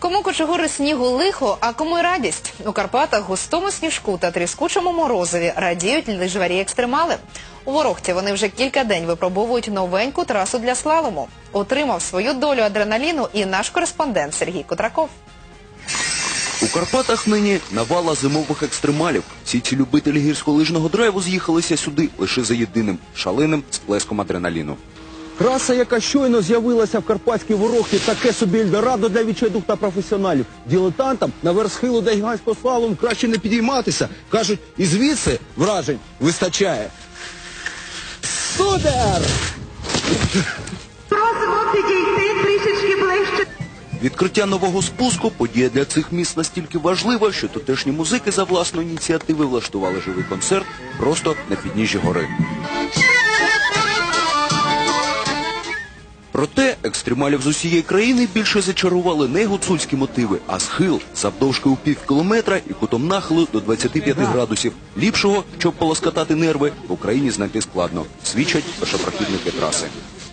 Кому кочегори снігу лихо, а кому й радість. У Карпатах густому сніжку та тріскучому морозові радіють лижварі екстремали. У Ворохті вони вже кілька день випробовують новеньку трасу для слалому. Отримав свою долю адреналіну і наш кореспондент Сергій Кутраков. У Карпатах нині навала зимових екстремалів. Всі ці любителі гірськолижного драйву з'їхалися сюди лише за єдиним шаленим сплеском адреналіну. Траса, яка щойно з'явилася в Карпатській ворохті, таке собі Ельдорадо для відчайдух та професіоналів. Ділетантам на вершхилу до гігантського слалому краще не підійматися. Кажуть, і звідси вражень вистачає. Судер! Просимо підійти трішечки ближче. Відкриття нового спуску подія для цих міст настільки важлива, що тутешні музики за власної ініціативи влаштували живий концерт просто на підніжжі гори. Проте екстремалів з усієї країни більше зачарували не гуцульські мотиви, а схил завдовжки у пів кілометра і кутом нахилу до 25 градусів. Ліпшого, щоб полоскатати нерви, в Україні знайти складно. Свідчать першопрохідники траси.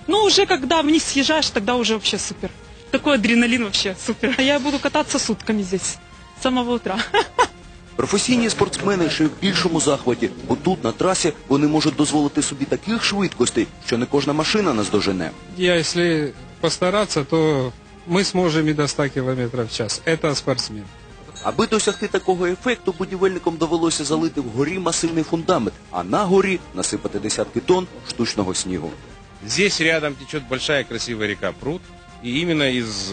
Ну, уже когда вниз съезжаешь, тогда уже вообще супер. Такой адреналин вообще супер. Я буду кататься сутками здесь. С самого утра. Професійні спортсмени ще в більшому захваті, бо тут на трасі вони можуть дозволити собі таких швидкостей, що не кожна машина наздожене. Я, если постараться, то мы сможем и до 100 км в час. Это спортсмен. Аби досягти такого ефекту, будівельникам довелося залити вгорі масивний фундамент, а на горі насипати десятки тонн штучного снігу. Здесь рядом течет большая красивая река Пруд, и именно из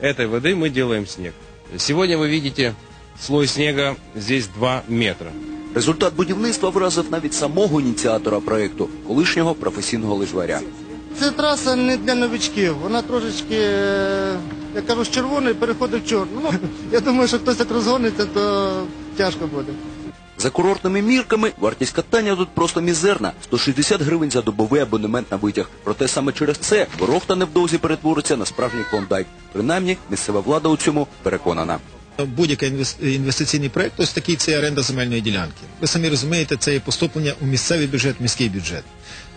этой воды мы делаем снег. Сегодня вы видите слой снега здесь 2 метра. Результат будівництва вразив навіть самого ініціатора проекту, колишнього професійного лижваря. Це траса не для новичків. Вона трошечки, е, як кажу, з червоної переходить в чорну. Ну, я думаю, що хтось як розгониться, то тяжко буде. За курортними мірками вартість катання тут просто мізерна 160 гривень за добовий абонемент на витяг. Проте саме через це ворохта невдовзі перетвориться на справжній клондайк. Принаймні, місцева влада у цьому переконана. Будь-який інвестиційний проект, ось такий це оренда земельної ділянки. Ви самі розумієте, це є поступлення у місцевий бюджет, міський бюджет.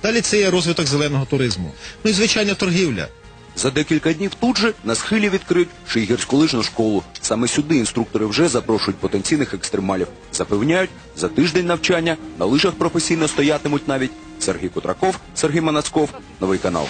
Далі це є розвиток зеленого туризму. Ну і звичайно торгівля. За декілька днів тут же на схилі відкриють ще й гірськолижну школу. Саме сюди інструктори вже запрошують потенційних екстремалів. Запевняють, за тиждень навчання на лижах професійно стоятимуть навіть Сергій Кутраков, Сергій Манацков, новий канал.